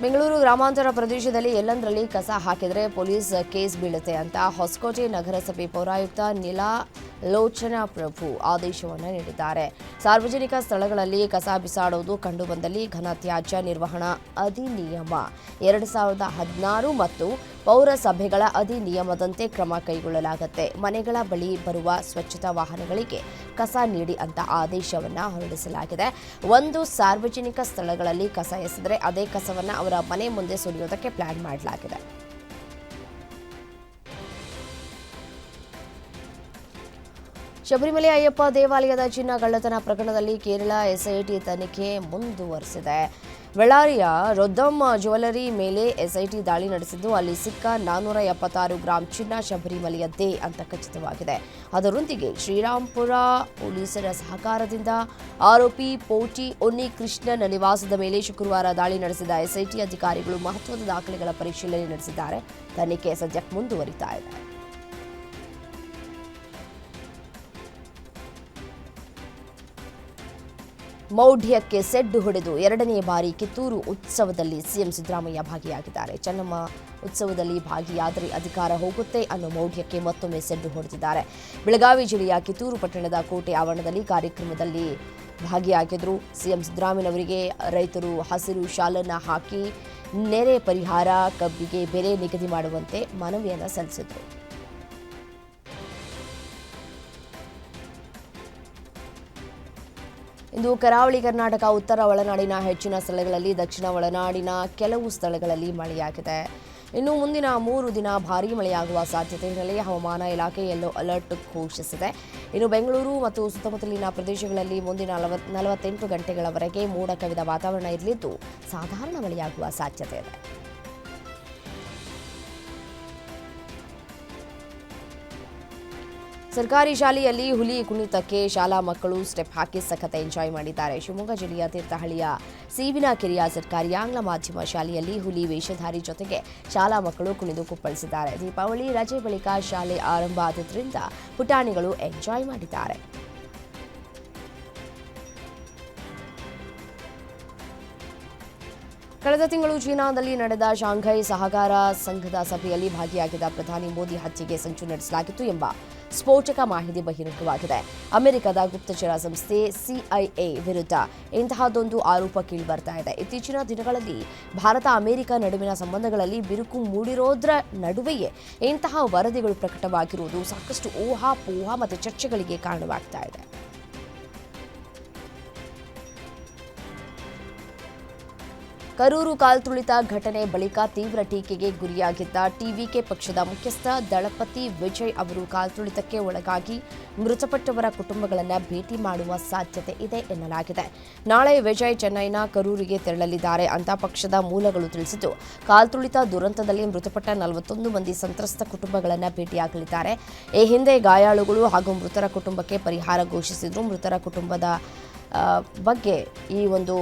ಬೆಂಗಳೂರು ಗ್ರಾಮಾಂತರ ಪ್ರದೇಶದಲ್ಲಿ ಎಲ್ಲಂದರಲ್ಲಿ ಕಸ ಹಾಕಿದರೆ ಪೊಲೀಸ್ ಕೇಸ್ ಬೀಳುತ್ತೆ ಅಂತ ಹೊಸಕೋಟೆ ನಗರಸಭೆ ಪೌರಾಯುಕ್ತ ನೀಲಾ ಲೋಚನಾ ಪ್ರಭು ಆದೇಶವನ್ನು ನೀಡಿದ್ದಾರೆ. ಸಾರ್ವಜನಿಕ ಸ್ಥಳಗಳಲ್ಲಿ ಕಸ ಬಿಸಾಡುವುದು ಕಂಡುಬಂದಲ್ಲಿ ಘನ ತ್ಯಾಜ್ಯ ನಿರ್ವಹಣಾ ಅಧಿನಿಯಮ ಎರಡು ಸಾವಿರದ ಹದಿನಾರು ಮತ್ತು ಪೌರಸಭೆಗಳ ಅಧಿನಿಯಮದಂತೆ ಕ್ರಮ ಕೈಗೊಳ್ಳಲಾಗುತ್ತೆ. ಮನೆಗಳ ಬಳಿ ಬರುವ ಸ್ವಚ್ಛತಾ ವಾಹನಗಳಿಗೆ ಕಸ ನೀಡಿ ಅಂತ ಆದೇಶವನ್ನು ಹೊರಡಿಸಲಾಗಿದೆ. ಒಂದು ಸಾರ್ವಜನಿಕ ಸ್ಥಳಗಳಲ್ಲಿ ಕಸ ಎಸೆದರೆ ಅದೇ ಕಸವನ್ನು ಅವರ ಮನೆ ಮುಂದೆ ಸುರಿಯೋದಕ್ಕೆ ಪ್ಲಾನ್ ಮಾಡಲಾಗಿದೆ. ಶಬರಿಮಲೆ ಅಯ್ಯಪ್ಪ ದೇವಾಲಯದ ಚಿನ್ನ ಕಳ್ಳತನ ಪ್ರಕರಣದಲ್ಲಿ ಕೇರಳ ಎಸ್ಐಟಿ ತನಿಖೆ ಮುಂದುವರೆಸಿದೆ. ಬಳ್ಳಾರಿಯ ರೊದ್ದಮ್ಮ ಜ್ಯುವೆಲರಿ ಮೇಲೆ ಎಸ್ಐಟಿ ದಾಳಿ ನಡೆಸಿದ್ದು, ಅಲ್ಲಿ ಸಿಕ್ಕ ನಾನ್ನೂರ ಎಪ್ಪತ್ತಾರು ಗ್ರಾಂ ಚಿನ್ನ ಶಬರಿಮಲೆಯದ್ದೇ ಅಂತ ಖಚಿತವಾಗಿದೆ. ಅದರೊಂದಿಗೆ ಶ್ರೀರಾಂಪುರ ಪೊಲೀಸರ ಸಹಕಾರದಿಂದ ಆರೋಪಿ ಪೋಟಿ ಒನ್ನಿ ಕೃಷ್ಣನ ನಿವಾಸದ ಮೇಲೆ ಶುಕ್ರವಾರ ದಾಳಿ ನಡೆಸಿದ ಎಸ್ಐಟಿ ಅಧಿಕಾರಿಗಳು ಮಹತ್ವದ ದಾಖಲೆಗಳ ಪರಿಶೀಲನೆ ನಡೆಸಿದ್ದಾರೆ. ತನಿಖೆ ಸದ್ಯಕ್ಕೆ ಮುಂದುವರಿತಾ ಇದೆ. ಮೌಢ್ಯಕ್ಕೆ ಸೆಡ್ಡು ಹೊಡೆದು ಎರಡನೇ ಬಾರಿ ಕಿತ್ತೂರು ಉತ್ಸವದಲ್ಲಿ ಸಿಎಂ ಸಿದ್ದರಾಮಯ್ಯ ಭಾಗಿಯಾಗಿದ್ದಾರೆ. ಚೆನ್ನಮ್ಮ ಉತ್ಸವದಲ್ಲಿ ಭಾಗಿಯಾದರೆ ಅಧಿಕಾರ ಹೋಗುತ್ತೆ ಅನ್ನೋ ಮೌಢ್ಯಕ್ಕೆ ಮತ್ತೊಮ್ಮೆ ಸೆಡ್ಡು ಹೊಡೆದಿದ್ದಾರೆ. ಬೆಳಗಾವಿ ಜಿಲ್ಲೆಯ ಕಿತ್ತೂರು ಪಟ್ಟಣದ ಕೋಟೆ ಆವರಣದಲ್ಲಿ ಕಾರ್ಯಕ್ರಮದಲ್ಲಿ ಭಾಗಿಯಾಗಿದ್ದರು ಸಿಎಂ ಸಿದ್ದರಾಮಯ್ಯನವರಿಗೆ ರೈತರು ಹಸಿರು ಶಾಲನ್ನು ಹಾಕಿ ನೆರೆ ಪರಿಹಾರ, ಕಬ್ಬಿಗೆ ಬೆಲೆ ನಿಗದಿ ಮಾಡುವಂತೆ ಮನವಿಯನ್ನು ಸಲ್ಲಿಸಿದರು. ಇಂದು ಕರಾವಳಿ ಕರ್ನಾಟಕ, ಉತ್ತರ ಒಳನಾಡಿನ ಹೆಚ್ಚಿನ ಸ್ಥಳಗಳಲ್ಲಿ, ದಕ್ಷಿಣ ಒಳನಾಡಿನ ಕೆಲವು ಸ್ಥಳಗಳಲ್ಲಿ ಮಳೆಯಾಗಿದೆ. ಇನ್ನು ಮುಂದಿನ ಮೂರು ದಿನ ಭಾರೀ ಮಳೆಯಾಗುವ ಸಾಧ್ಯತೆ ಹಿನ್ನೆಲೆ ಹವಾಮಾನ ಇಲಾಖೆ ಯೆಲ್ಲೋ ಅಲರ್ಟ್ ಘೋಷಿಸಿದೆ. ಇನ್ನು ಬೆಂಗಳೂರು ಮತ್ತು ಸುತ್ತಮುತ್ತಲಿನ ಪ್ರದೇಶಗಳಲ್ಲಿ ಮುಂದಿನ ನಲವತ್, ನಲವತ್ತೆಂಟು ಗಂಟೆಗಳವರೆಗೆ ಮೋಡ ಕವಿದ ವಾತಾವರಣ ಇರಲಿದ್ದು, ಸಾಧಾರಣ ಮಳೆಯಾಗುವ ಸಾಧ್ಯತೆ ಇದೆ. ಸರ್ಕಾರಿ ಶಾಲೆಯಲ್ಲಿ ಹುಲಿ ಕುಣಿತಕ್ಕೆ ಶಾಲಾ ಮಕ್ಕಳು ಸ್ಟೆಪ್ ಹಾಕಿ ಸಖತ್ ಎಂಜಾಯ್ ಮಾಡಿದ್ದಾರೆ. ಶಿವಮೊಗ್ಗ ಜಿಲ್ಲೆಯ ತೀರ್ಥಹಳ್ಳಿಯ ಸೀವಿನ ಕೆರೆಯ ಸರ್ಕಾರಿ ಆಂಗ್ಲ ಮಾಧ್ಯಮ ಶಾಲೆಯಲ್ಲಿ ಹುಲಿ ವೇಷಧಾರಿ ಜೊತೆಗೆ ಶಾಲಾ ಮಕ್ಕಳು ಕುಣಿದು ಕುಪ್ಪಳಿಸಿದ್ದಾರೆ. ದೀಪಾವಳಿ ರಜೆ ಬಳಿಕ ಶಾಲೆ ಆರಂಭ ಆದ್ರಿಂದ ಪುಟಾಣಿಗಳು ಎಂಜಾಯ್ ಮಾಡಿದ್ದಾರೆ. ಕಳೆದ ತಿಂಗಳು ಚೀನಾದಲ್ಲಿ ನಡೆದ ಶಾಂಘೈ ಸಹಕಾರ ಸಂಘದ ಸಭೆಯಲ್ಲಿ ಭಾಗಿಯಾಗಿದ್ದ ಪ್ರಧಾನಿ ಮೋದಿ ಹತ್ಯೆಗೆ ಸಂಚು ನಡೆಸಲಾಗಿತ್ತು ಎಂಬ ಸ್ಫೋಟಕ ಮಾಹಿತಿ ಬಹಿರಂಗವಾಗಿದೆ. ಅಮೆರಿಕದ ಗುಪ್ತಚರ ಸಂಸ್ಥೆ ಸಿಐಎ ವಿರುದ್ಧ ಇಂತಹದೊಂದು ಆರೋಪ ಕೇಳಿಬರ್ತಾ ಇದೆ. ಇತ್ತೀಚಿನ ದಿನಗಳಲ್ಲಿ ಭಾರತ, ಅಮೆರಿಕ ನಡುವಿನ ಸಂಬಂಧಗಳಲ್ಲಿ ಬಿರುಕು ಮೂಡಿರೋದ್ರ ನಡುವೆಯೇ ಇಂತಹ ವರದಿಗಳು ಪ್ರಕಟವಾಗಿರುವುದು ಸಾಕಷ್ಟು ಊಹಾಪೋಹ ಮತ್ತು ಚರ್ಚೆಗಳಿಗೆ ಕಾರಣವಾಗ್ತಾ ಇದೆ. ಕರೂರು ಕಾಲ್ತುಳಿತ ಘಟನೆ ಬಳಿಕ ತೀವ್ರ ಟೀಕೆಗೆ ಗುರಿಯಾಗಿದ್ದ ಟಿವಿಕೆ ಪಕ್ಷದ ಮುಖ್ಯಸ್ಥ ದಳಪತಿ ವಿಜಯ್ ಅವರು ಕಾಲ್ತುಳಿತಕ್ಕೆ ಒಳಗಾಗಿ ಮೃತಪಟ್ಟವರ ಕುಟುಂಬಗಳನ್ನು ಭೇಟಿ ಮಾಡುವ ಸಾಧ್ಯತೆ ಇದೆ ಎನ್ನಲಾಗಿದೆ. ನಾಳೆ ವಿಜಯ್ ಚೆನ್ನೈನ ಕರೂರಿಗೆ ತೆರಳಲಿದ್ದಾರೆ ಅಂತ ಪಕ್ಷದ ಮೂಲಗಳು ತಿಳಿಸಿದ್ದು ಕಾಲ್ತುಳಿತ ದುರಂತದಲ್ಲಿ ಮೃತಪಟ್ಟ ನಲವತ್ತೊಂದು ಮಂದಿ ಸಂತ್ರಸ್ತ ಕುಟುಂಬಗಳನ್ನು ಭೇಟಿಯಾಗಲಿದ್ದಾರೆ. ಈ ಹಿಂದೆ ಗಾಯಾಳುಗಳು ಹಾಗೂ ಮೃತರ ಕುಟುಂಬಕ್ಕೆ ಪರಿಹಾರ ಘೋಷಿಸಿದ್ರು. ಮೃತರ ಕುಟುಂಬದ ಬಗ್ಗೆ ಈ ಒಂದು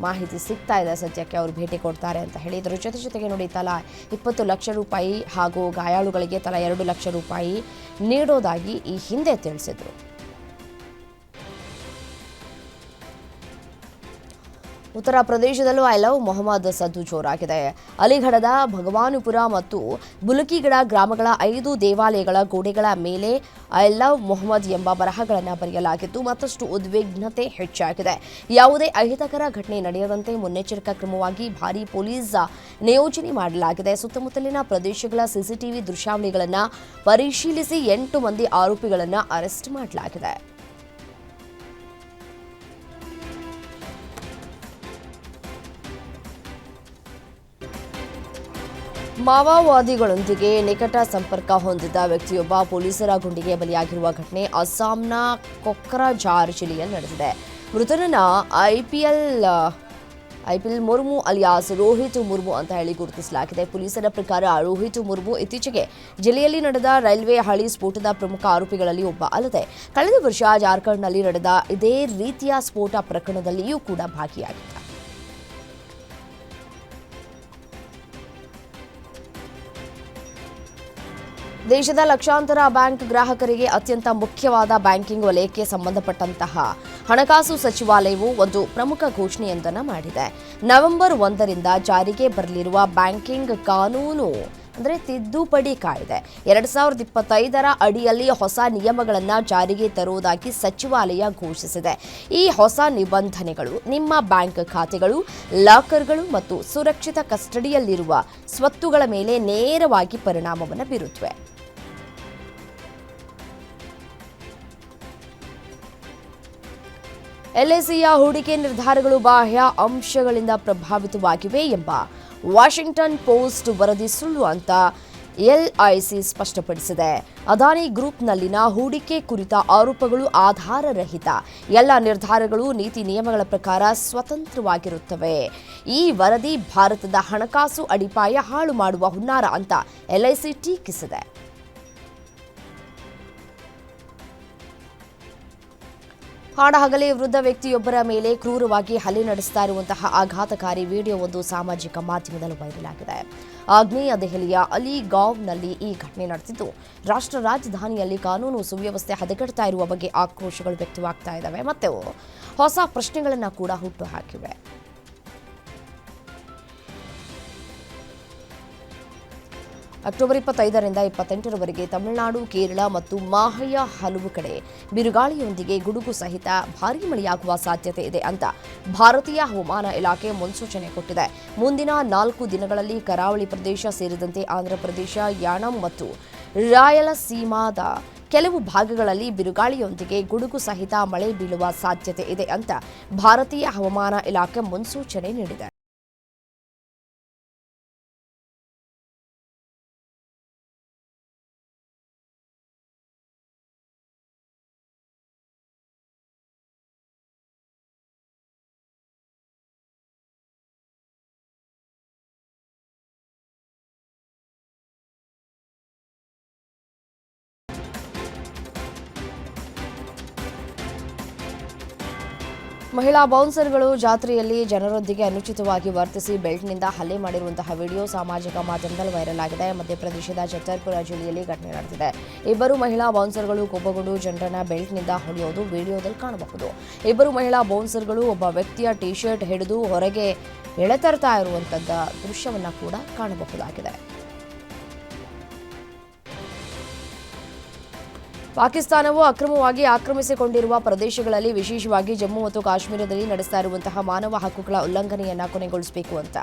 ಮಾಹಿತಿ ಸಿಗ್ತಾ ಇದೆ. ಸದ್ಯಕ್ಕೆ ಅವರು ಭೇಟಿ ಕೊಡ್ತಾರೆ ಅಂತ ಹೇಳಿದರು. ಜೊತೆ ಜೊತೆಗೆ ನೋಡಿ, ತಲಾ ಇಪ್ಪತ್ತು ಲಕ್ಷ ರೂಪಾಯಿ ಹಾಗೂ ಗಾಯಾಳುಗಳಿಗೆ ತಲಾ ಎರಡು ಲಕ್ಷ ರೂಪಾಯಿ ನೀಡೋದಾಗಿ ಈ ಹಿಂದೆ ತಿಳಿಸಿದರು. ಉತ್ತರ ಪ್ರದೇಶದಲ್ಲೂ ಐ ಲವ್ ಮೊಹಮ್ಮದ್ ಸದ್ದು ಜೋರಾಗಿದೆ. ಅಲಿಗಢದ ಭಗವಾನುಪುರ ಮತ್ತು ಬುಲಕಿಗಡ ಗ್ರಾಮಗಳ ಐದು ದೇವಾಲಯಗಳ ಗೋಡೆಗಳ ಮೇಲೆ ಐ ಲವ್ ಮೊಹಮ್ಮದ್ ಎಂಬ ಬರಹಗಳನ್ನು ಬರೆಯಲಾಗಿದ್ದು, ಮತ್ತಷ್ಟು ಉದ್ವಿಗ್ನತೆ ಹೆಚ್ಚಾಗಿದೆ. ಯಾವುದೇ ಅಹಿತಕರ ಘಟನೆ ನಡೆಯದಂತೆ ಮುನ್ನೆಚ್ಚರಿಕಾ ಕ್ರಮವಾಗಿ ಭಾರೀ ಪೊಲೀಸ್ ನಿಯೋಜನೆ ಮಾಡಲಾಗಿದೆ. ಸುತ್ತಮುತ್ತಲಿನ ಪ್ರದೇಶಗಳ ಸಿಸಿಟಿವಿ ದೃಶ್ಯಾವಳಿಗಳನ್ನು ಪರಿಶೀಲಿಸಿ ಎಂಟು ಮಂದಿ ಆರೋಪಿಗಳನ್ನು ಅರೆಸ್ಟ್ ಮಾಡಲಾಗಿದೆ. ಮಾವೋವಾದಿಗಳೊಂದಿಗೆ ನಿಕಟ ಸಂಪರ್ಕ ಹೊಂದಿದ್ದ ವ್ಯಕ್ತಿಯೊಬ್ಬ ಪೊಲೀಸರ ಗುಂಡಿಗೆ ಬಲಿಯಾಗಿರುವ ಘಟನೆ ಅಸ್ಸಾಂನ ಕೊಕ್ರಜಾರ್ ಜಿಲ್ಲೆಯಲ್ಲಿ ನಡೆದಿದೆ. ಮೃತನನ್ನ IPL IPL Murmu alias, Rohit Murmu ಅಂತ ಹೇಳಿ ಗುರುತಿಸಲಾಗಿದೆ. ಪೊಲೀಸರ ಪ್ರಕಾರ ರೋಹಿತ್ ಮುರ್ಮು ಇತ್ತೀಚೆಗೆ ಜಿಲ್ಲೆಯಲ್ಲಿ ನಡೆದ ರೈಲ್ವೆ ಹಳಿ ಸ್ಫೋಟದ ಪ್ರಮುಖ ಆರೋಪಿಗಳಲ್ಲಿ ಒಬ್ಬ ಅಲ್ಲದೆ ಕಳೆದ ವರ್ಷ ಜಾರ್ಖಂಡ್ನಲ್ಲಿ ನಡೆದ ಇದೇ ರೀತಿಯ ಸ್ಫೋಟ ಪ್ರಕರಣದಲ್ಲಿಯೂ ಕೂಡ ಭಾಗಿಯಾಗಿದ್ದ ದೇಶದ ಲಕ್ಷಾಂತರ ಬ್ಯಾಂಕ್ ಗ್ರಾಹಕರಿಗೆ ಅತ್ಯಂತ ಮುಖ್ಯವಾದ ಬ್ಯಾಂಕಿಂಗ್ ವಲಯಕ್ಕೆ ಸಂಬಂಧಪಟ್ಟಂತಹ ಹಣಕಾಸು ಸಚಿವಾಲಯವು ಒಂದು ಪ್ರಮುಖ ಘೋಷಣೆಯೊಂದನ್ನು ಮಾಡಿದೆ. ನವೆಂಬರ್ ಒಂದರಿಂದ ಜಾರಿಗೆ ಬರಲಿರುವ ಬ್ಯಾಂಕಿಂಗ್ ಕಾನೂನು ಅಂದರೆ ತಿದ್ದುಪಡಿ ಕಾಯ್ದೆ. ಎರಡು ಸಾವಿರದ ಇಪ್ಪತ್ತೈದರ ಅಡಿಯಲ್ಲಿ ಹೊಸ ನಿಯಮಗಳನ್ನು ಜಾರಿಗೆ ತರುವುದಾಗಿ ಸಚಿವಾಲಯ ಘೋಷಿಸಿದೆ. ಈ ಹೊಸ ನಿಬಂಧನೆಗಳು ನಿಮ್ಮ ಬ್ಯಾಂಕ್ ಖಾತೆಗಳು, ಲಾಕರ್ಗಳು ಮತ್ತು ಸುರಕ್ಷಿತ ಕಸ್ಟಡಿಯಲ್ಲಿರುವ ಸ್ವತ್ತುಗಳ ಮೇಲೆ ನೇರವಾಗಿ ಪರಿಣಾಮವನ್ನು ಬೀರುತ್ತವೆ. ಎಲ್ಐಸಿಯ ಹೂಡಿಕೆ ನಿರ್ಧಾರಗಳು ಬಾಹ್ಯ ಅಂಶಗಳಿಂದ ಪ್ರಭಾವಿತವಾಗಿವೆ ಎಂಬ ವಾಷಿಂಗ್ಟನ್ ಪೋಸ್ಟ್ ವರದಿ ಸುಳ್ಳು ಅಂತ ಎಲ್ಐಸಿ ಸ್ಪಷ್ಟಪಡಿಸಿದೆ. ಅದಾನಿ ಗ್ರೂಪ್ನಲ್ಲಿನ ಹೂಡಿಕೆ ಕುರಿತ ಆರೋಪಗಳು ಆಧಾರರಹಿತ. ಎಲ್ಲ ನಿರ್ಧಾರಗಳು, ನೀತಿ ನಿಯಮಗಳ ಪ್ರಕಾರ ಸ್ವತಂತ್ರವಾಗಿರುತ್ತವೆ. ಈ ವರದಿ ಭಾರತದ ಹಣಕಾಸು ಅಡಿಪಾಯ ಹಾಳು ಮಾಡುವ ಹುನ್ನಾರ ಅಂತ ಎಲ್ಐಸಿ ಟೀಕಿಸಿದೆ. ಹಾಡಹಗಲೇ ವೃದ್ಧ ವ್ಯಕ್ತಿಯೊಬ್ಬರ ಮೇಲೆ ಕ್ರೂರವಾಗಿ ಹಲ್ಲೆ ನಡೆಸ್ತಾ ಇರುವಂತಹ ಆಘಾತಕಾರಿ ವಿಡಿಯೋವೊಂದು ಸಾಮಾಜಿಕ ಮಾಧ್ಯಮದಲ್ಲಿ ವೈರಲ್ ಆಗಿದೆ. ಆಗ್ನೇಯ ದೆಹಲಿಯ ಅಲಿಗಾವ್ನಲ್ಲಿ ಈ ಘಟನೆ ನಡೆದಿದ್ದು, ರಾಷ್ಟ್ರ ರಾಜಧಾನಿಯಲ್ಲಿ ಕಾನೂನು ಸುವ್ಯವಸ್ಥೆ ಹದಗೆಡ್ತಾ ಇರುವ ಬಗ್ಗೆ ಆಕ್ರೋಶಗಳು ವ್ಯಕ್ತವಾಗ್ತಾ ಇದ್ದಾವೆ. ಮತ್ತು ಹೊಸ ಪ್ರಶ್ನೆಗಳನ್ನು ಕೂಡ ಹುಟ್ಟುಹಾಕಿವೆ ಅಕ್ಟೋಬರ್ ಇಪ್ಪತ್ತೈದರಿಂದ ಇಪ್ಪತ್ತೆಂಟರವರೆಗೆ ತಮಿಳುನಾಡು, ಕೇರಳ ಮತ್ತು ಮಾಹೆಯ ಹಲವು ಕಡೆ ಬಿರುಗಾಳಿಯೊಂದಿಗೆ ಗುಡುಗು ಸಹಿತ ಭಾರೀ ಮಳೆಯಾಗುವ ಸಾಧ್ಯತೆ ಇದೆ ಅಂತ ಭಾರತೀಯ ಹವಾಮಾನ ಇಲಾಖೆ ಮುನ್ಸೂಚನೆ ಕೊಟ್ಟಿದೆ. ಮುಂದಿನ ನಾಲ್ಕು ದಿನಗಳಲ್ಲಿ ಕರಾವಳಿ ಪ್ರದೇಶ ಸೇರಿದಂತೆ ಆಂಧ್ರಪ್ರದೇಶ, ಯಾಣಂ ಮತ್ತು ರಾಯಲಸೀಮಾದ ಕೆಲವು ಭಾಗಗಳಲ್ಲಿ ಬಿರುಗಾಳಿಯೊಂದಿಗೆ ಗುಡುಗು ಸಹಿತ ಮಳೆ ಬೀಳುವ ಸಾಧ್ಯತೆ ಇದೆ ಅಂತ ಭಾರತೀಯ ಹವಾಮಾನ ಇಲಾಖೆ ಮುನ್ಸೂಚನೆ ನೀಡಿದೆ. ಮಹಿಳಾ ಬೌನ್ಸರ್ಗಳು ಜಾತ್ರೆಯಲ್ಲಿ ಜನರೊಂದಿಗೆ ಅನುಚಿತವಾಗಿ ವರ್ತಿಸಿ ಬೆಲ್ಟ್ನಿಂದ ಹಲ್ಲೆ ಮಾಡಿರುವಂತಹ ವಿಡಿಯೋ ಸಾಮಾಜಿಕ ಮಾಧ್ಯಮದಲ್ಲಿ ವೈರಲ್ ಆಗಿದೆ. ಮಧ್ಯಪ್ರದೇಶದ ಛತ್ತರ್ಪುರ ಜಿಲ್ಲೆಯಲ್ಲಿ ಘಟನೆ ನಡೆದಿದೆ. ಇಬ್ಬರು ಮಹಿಳಾ ಬೌನ್ಸರ್ಗಳು ಕೋಪಗೊಂಡು ಜನರನ್ನ ಬೆಲ್ಟ್ನಿಂದ ಹೊಡೆಯೋದು ವಿಡಿಯೋದಲ್ಲಿ ಕಾಣಬಹುದು. ಇಬ್ಬರು ಮಹಿಳಾ ಬೌನ್ಸರ್ಗಳು ಒಬ್ಬ ವ್ಯಕ್ತಿಯ ಟಿ ಶರ್ಟ್ ಹಿಡಿದು ಹೊರಗೆ ಎಳೆತರ್ತಾ ಇರುವಂತಹ ದೃಶ್ಯವನ್ನು ಕೂಡ ಕಾಣಬಹುದಾಗಿದೆ. ಪಾಕಿಸ್ತಾನವು ಅಕ್ರಮವಾಗಿ ಆಕ್ರಮಿಸಿಕೊಂಡಿರುವ ಪ್ರದೇಶಗಳಲ್ಲಿ ವಿಶೇಷವಾಗಿ ಜಮ್ಮು ಮತ್ತು ಕಾಶ್ಮೀರದಲ್ಲಿ ನಡೆಸ್ತಾ ಇರುವಂತಹ ಮಾನವ ಹಕ್ಕುಗಳ ಉಲ್ಲಂಘನೆಯನ್ನ ಕೊನೆಗೊಳಿಸಬೇಕು ಅಂತ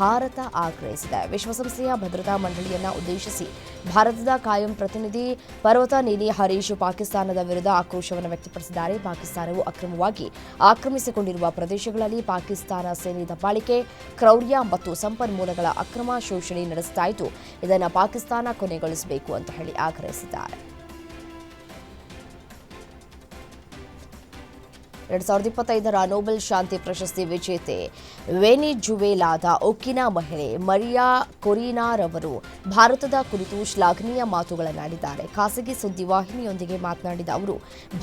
ಭಾರತ ಆಗ್ರಹಿಸಿದೆ. ವಿಶ್ವಸಂಸ್ಥೆಯ ಭದ್ರತಾ ಮಂಡಳಿಯನ್ನು ಉದ್ದೇಶಿಸಿ ಭಾರತದ ಕಾಯಂ ಪ್ರತಿನಿಧಿ ಪರ್ವತ ನೀಲಿ ಹರೀಶ್ ಪಾಕಿಸ್ತಾನದ ವಿರುದ್ಧ ಆಕ್ರೋಶವನ್ನು ವ್ಯಕ್ತಪಡಿಸಿದ್ದಾರೆ. ಪಾಕಿಸ್ತಾನವು ಅಕ್ರಮವಾಗಿ ಆಕ್ರಮಿಸಿಕೊಂಡಿರುವ ಪ್ರದೇಶಗಳಲ್ಲಿ ಪಾಕಿಸ್ತಾನ ಸೇನೆ ದಬ್ಬಾಳಿಕೆ, ಕ್ರೌರ್ಯ ಮತ್ತು ಸಂಪನ್ಮೂಲಗಳ ಅಕ್ರಮ ಶೋಷಣೆ ನಡೆಸ್ತಾ ಇದ್ದು, ಇದನ್ನು ಪಾಕಿಸ್ತಾನ ಕೊನೆಗೊಳಿಸಬೇಕು ಅಂತ ಹೇಳಿ ಆಗ್ರಹಿಸಿದ್ದಾರೆ. ಎರಡ್ ಸಾವಿರದ ಇಪ್ಪತ್ತೈದರ ನೋಬೆಲ್ ಶಾಂತಿ ಪ್ರಶಸ್ತಿ ವಿಜೇತೆ ವೆನಿಜುವೆಲಾದ ಒಕ್ಕಿನ ಮಹಿಳೆ ಮರಿಯಾ ಕೊರಿನಾರವರು ಭಾರತದ ಕುರಿತು ಶ್ಲಾಘನೀಯ ಮಾತುಗಳನ್ನಾಡಿದ್ದಾರೆ. ಖಾಸಗಿ ಸುದ್ದಿವಾಹಿನಿಯೊಂದಿಗೆ ಮಾತನಾಡಿದ ಅವರು,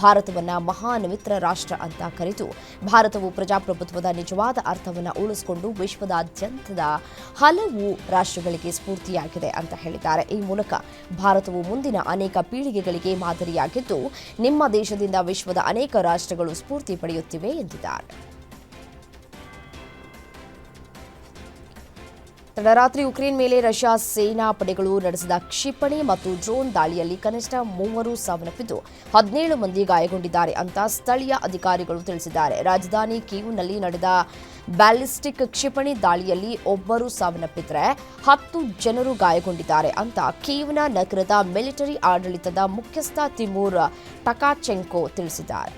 ಭಾರತವನ್ನ ಮಹಾನ್ ಮಿತ್ರ ರಾಷ್ಟ್ರ ಅಂತ ಕರೆದು ಭಾರತವು ಪ್ರಜಾಪ್ರಭುತ್ವದ ನಿಜವಾದ ಅರ್ಥವನ್ನು ಉಳಿಸಿಕೊಂಡು ವಿಶ್ವದಾದ್ಯಂತದ ಹಲವು ರಾಷ್ಟ್ರಗಳಿಗೆ ಸ್ಫೂರ್ತಿಯಾಗಿದೆ ಅಂತ ಹೇಳಿದ್ದಾರೆ. ಈ ಮೂಲಕ ಭಾರತವು ಮುಂದಿನ ಅನೇಕ ಪೀಳಿಗೆಗಳಿಗೆ ಮಾದರಿಯಾಗಿದ್ದು, ನಿಮ್ಮ ದೇಶದಿಂದ ವಿಶ್ವದ ಅನೇಕ ರಾಷ್ಟ್ರಗಳು ಸ್ಫೂರ್ತಿ ಪಡೆಯುತ್ತಿವೆ ಎಂದಿದ್ದಾರೆ. ತಡರಾತ್ರಿ ಉಕ್ರೇನ್ ಮೇಲೆ ರಷ್ಯಾ ಸೇನಾ ಪಡೆಗಳು ನಡೆಸಿದ ಕ್ಷಿಪಣಿ ಮತ್ತು ಡ್ರೋನ್ ದಾಳಿಯಲ್ಲಿ ಕನಿಷ್ಠ ಮೂವರು ಸಾವನ್ನಪ್ಪಿದ್ದು ಹದಿನೇಳು ಮಂದಿ ಗಾಯಗೊಂಡಿದ್ದಾರೆ ಅಂತ ಸ್ಥಳೀಯ ಅಧಿಕಾರಿಗಳು ತಿಳಿಸಿದ್ದಾರೆ. ರಾಜಧಾನಿ ಕೀವ್ನಲ್ಲಿ ನಡೆದ ಬ್ಯಾಲಿಸ್ಟಿಕ್ ಕ್ಷಿಪಣಿ ದಾಳಿಯಲ್ಲಿ ಒಬ್ಬರು ಸಾವನ್ನಪ್ಪಿದ್ರೆ ಹತ್ತು ಜನರು ಗಾಯಗೊಂಡಿದ್ದಾರೆ ಅಂತ ಕೀವ್ನ ನಗರದ ಮಿಲಿಟರಿ ಆಡಳಿತದ ಮುಖ್ಯಸ್ಥ ತಿಮೂರ್ ಟಕಾಚೆಂಕೋ ತಿಳಿಸಿದ್ದಾರೆ.